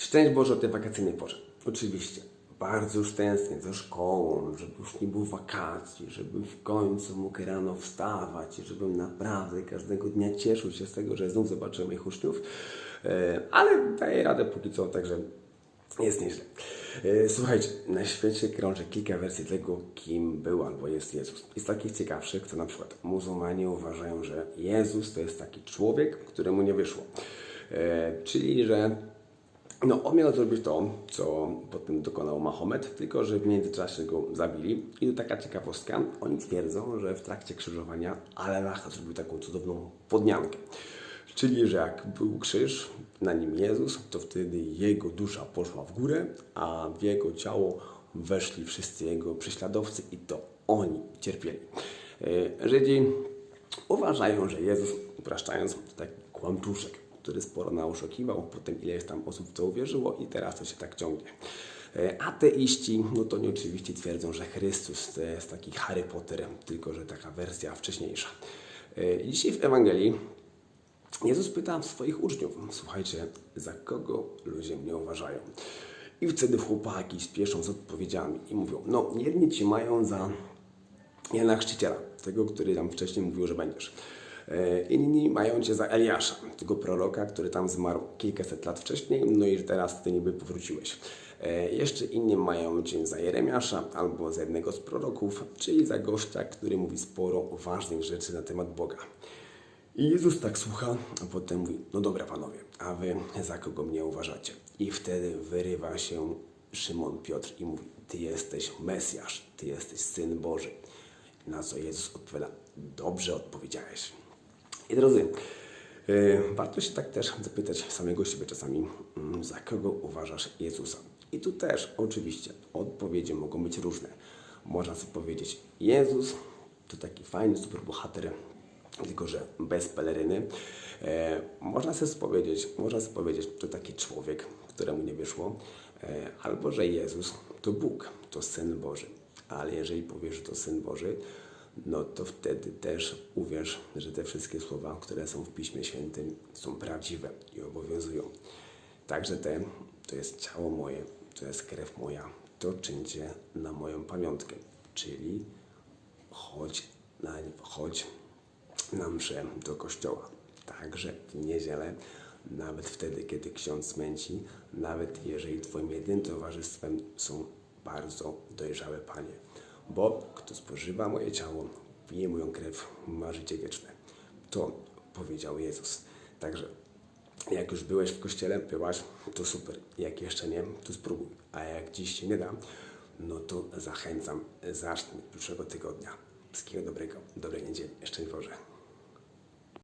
Szczęść Boże o tej wakacyjnej porze. Oczywiście. Bardzo już tęsknię za szkołą, żeby już nie było wakacji, żebym w końcu mógł rano wstawać i żebym naprawdę każdego dnia cieszył się z tego, że znów zobaczę moich uczniów. E, Ale daję radę póki co, także jest nieźle. E, Słuchajcie, na świecie krąży kilka wersji tego, kim był albo jest Jezus. I z takich ciekawszych, to na przykład muzułmanie uważają, że Jezus to jest taki człowiek, któremu nie wyszło. E, Czyli, że no, on miał zrobić to, co potem dokonał Mahomet, tylko że w międzyczasie go zabili. I to taka ciekawostka, oni twierdzą, że w trakcie krzyżowania Allah zrobił taką cudowną podmiankę. Czyli, że jak był krzyż, na nim Jezus, to wtedy jego dusza poszła w górę, a w jego ciało weszli wszyscy jego prześladowcy i to oni cierpieli. E, Żydzi uważają, że Jezus, upraszczając, to taki kłamczuszek, który sporo naoszukiwał, potem ileś tam osób w to uwierzyło i teraz to się tak ciągnie. E, Ateiści, no to nie oczywiście twierdzą, że Chrystus to jest taki Harry Potter, tylko że taka wersja wcześniejsza. E, Dzisiaj w Ewangelii Jezus pyta swoich uczniów, słuchajcie, za kogo ludzie mnie uważają? I wtedy chłopaki spieszą z odpowiedziami i mówią, no jedni ci mają za Jana Chrzciciela, tego, który tam wcześniej mówił, że będziesz. E, Inni mają cię za Eliasza, tego proroka, który tam zmarł kilkaset lat wcześniej, no i teraz ty niby powróciłeś. E, Jeszcze inni mają cię za Jeremiasza albo za jednego z proroków, czyli za gościa, który mówi sporo ważnych rzeczy na temat Boga. I Jezus tak słucha, a potem mówi, no dobra panowie, a wy za kogo mnie uważacie? I wtedy wyrywa się Szymon Piotr i mówi, ty jesteś Mesjasz, ty jesteś Syn Boży. Na co Jezus odpowiada, dobrze odpowiedziałeś. I drodzy, yy, warto się tak też zapytać samego siebie czasami, mm, za kogo uważasz Jezusa? I tu też oczywiście odpowiedzi mogą być różne. Można sobie powiedzieć, Jezus to taki fajny superbohater, tylko że bez peleryny. E, można sobie powiedzieć, można sobie powiedzieć, to taki człowiek, któremu nie wyszło, e, albo że Jezus to Bóg, to Syn Boży. Ale jeżeli powiesz, że to Syn Boży, no to wtedy też uwierz, że te wszystkie słowa, które są w Piśmie Świętym, są prawdziwe i obowiązują. Także te, to jest ciało moje, to jest krew moja, to czyńcie na moją pamiątkę. Czyli chodź, na, chodź na mszę do kościoła. Także w niedzielę, nawet wtedy, kiedy ksiądz męci, nawet jeżeli Twoim jedynym towarzystwem są bardzo dojrzałe panie. Bo kto spożywa moje ciało, pije moją krew, ma życie wieczne. To powiedział Jezus. Także jak już byłeś w kościele, byłaś, to super. Jak jeszcze nie, to spróbuj. A jak dziś się nie da, no to zachęcam, zacznij od przyszłego tygodnia. Wszystkiego dobrego, dobrej niedzieli. Szczęść Boże.